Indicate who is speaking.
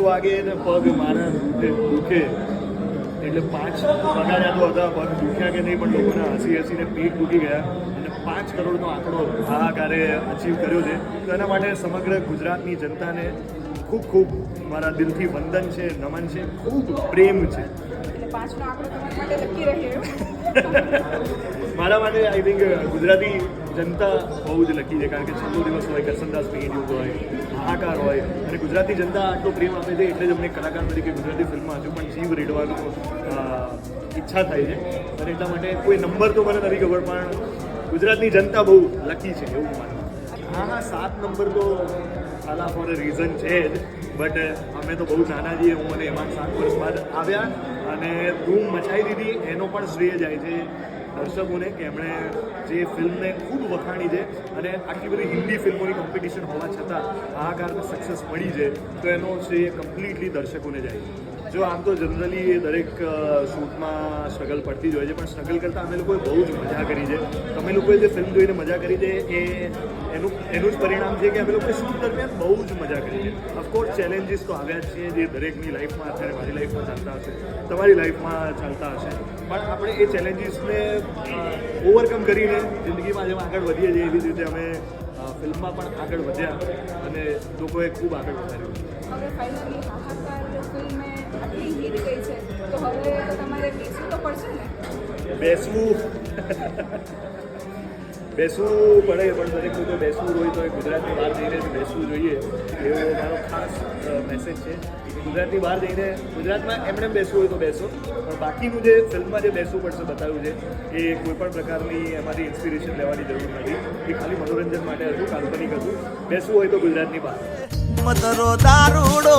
Speaker 1: વાગે ને પગ મારા દુખે દુખે. એટલે પાંચ પગાર્યા તો હતા, પગ દુખ્યા કે નહીં, પણ લોકોના હસી હસીને પેટ તૂટી ગયા. અને પાંચ કરોડનો આંકડો હાહાકારે અચીવ કર્યો છે. તો એના માટે સમગ્ર ગુજરાતની જનતાને ખૂબ ખૂબ મારા દિલથી વંદન છે, નમન છે, ખૂબ પ્રેમ છે.
Speaker 2: પાંચનો આંકડો તમારા માટે લકી રહ્યો
Speaker 1: મારા માટે આઈ થિંક ગુજરાતી જનતા બહુ જ લકી છે, કારણ કે છેલ્લો દિવસ હોય, કરસનદાસ યુગ હોય હાહાકાર હોય, અને ગુજરાતી જનતા આટલો પ્રેમ આપે છે, એટલે જ અમને કલાકાર તરીકે ગુજરાતી ફિલ્મમાં હજુ પણ જીવ રેડવાનો ઈચ્છા થાય છે. અને એટલા માટે કોઈ નંબર તો મને નથી ખબર, પણ ગુજરાતની જનતા બહુ લકી છે, એવું માનું. હા હા, સાત નંબર તો ખાલા ફોર રીઝન છે જ બટ અમે તો બહુ નાના છીએ, હું અને એમાં સાત વર્ષ બાદ આવ્યા. અને ધૂમ મચાવી દીધી. એનો પણ શ્રેય જાય છે દર્શકોને કે એમણે જે ફિલ્મને ખૂબ વખાણી છે અને આટલી બધી હિન્દી ફિલ્મોની કોમ્પિટિશન હોવા છતાં કારણે સક્સેસ મળી છે. તો એનો શ્રેય કમ્પ્લીટલી દર્શકોને જાય છે. જો આમ તો જનરલી એ દરેક શૂટમાં સ્ટ્રગલ પડતી જ હોય છે, પણ સ્ટ્રગલ કરતાં અમે લોકોએ બહુ જ મજા કરી છે. તમે લોકોએ જે ફિલ્મ જોઈને મજા કરી છે, એ, એનું એનું જ પરિણામ છે કે અમે લોકોએ શૂટ દરમિયાન બહુ જ મજા કરી છે. ઓફકોર્સ ચેલેન્જીસ તો આવ્યા જ છે જે દરેકની લાઈફમાં અત્યારે મારી લાઈફમાં ચાલતા હશે, તમારી લાઈફમાં ચાલતા હશે. પણ આપણે એ ચેલેન્જીસને ઓવરકમ કરીને જિંદગીમાં જેમ આગળ વધીએ છીએ, એવી રીતે અમે ફિલ્મમાં પણ આગળ વધ્યા અને લોકોએ ખૂબ આગળ વધાર્યું.
Speaker 2: બેસવું.
Speaker 1: બેસવું પડે, પણ દરેક લોકો બેસવું હોય તો એ ગુજરાતની બહાર જઈને બેસવું જોઈએ. એવો મારો ખાસ મેસેજ છે ગુજરાતની બહાર જઈને ગુજરાતમાં એમણે બેસવું હોય તો બેસો. પણ બાકીનું જે ફિલ્મમાં જે બેસવું પડશે બતાવ્યું છે, એ કોઈ પણ પ્રકારની એમાંથી ઇન્સ્પિરેશન લેવાની જરૂર નથી. એ ખાલી મનોરંજન માટે હતું, કાલ્પનિક હતું. બેસવું હોય તો ગુજરાતની બહાર.
Speaker 3: મતરો દારૂડો